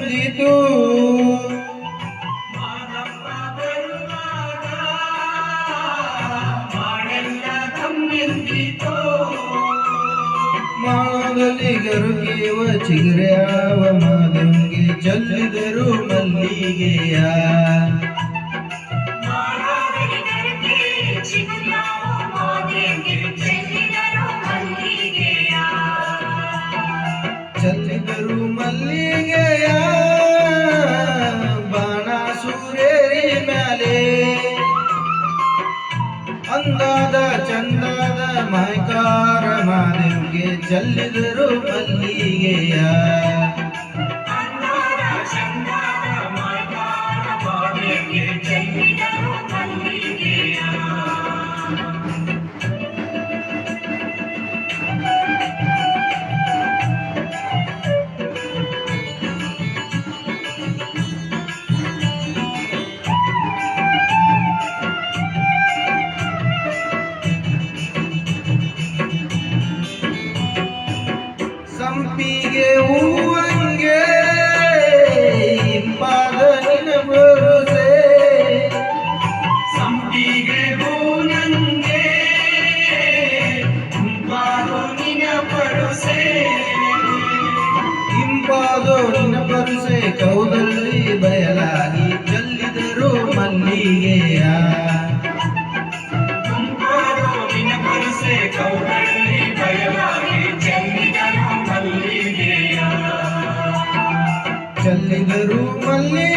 ಬಂದಿತು ಮಾಗಲಿ ಗರುಗೆವ ಚಿಗುರ್ಯಾವ ಮಾದಂಗೆ ಚಲ್ಲಿದರು ಮಲ್ಲಿಗೆಯ. ಚಲ್ಲಿದರು மயக்காரமானங்கே செல்லுகிறோம் மல்லிகையா செல்லுகிறோம் ಚಂದಿದರು ಮಲ್ಲೆ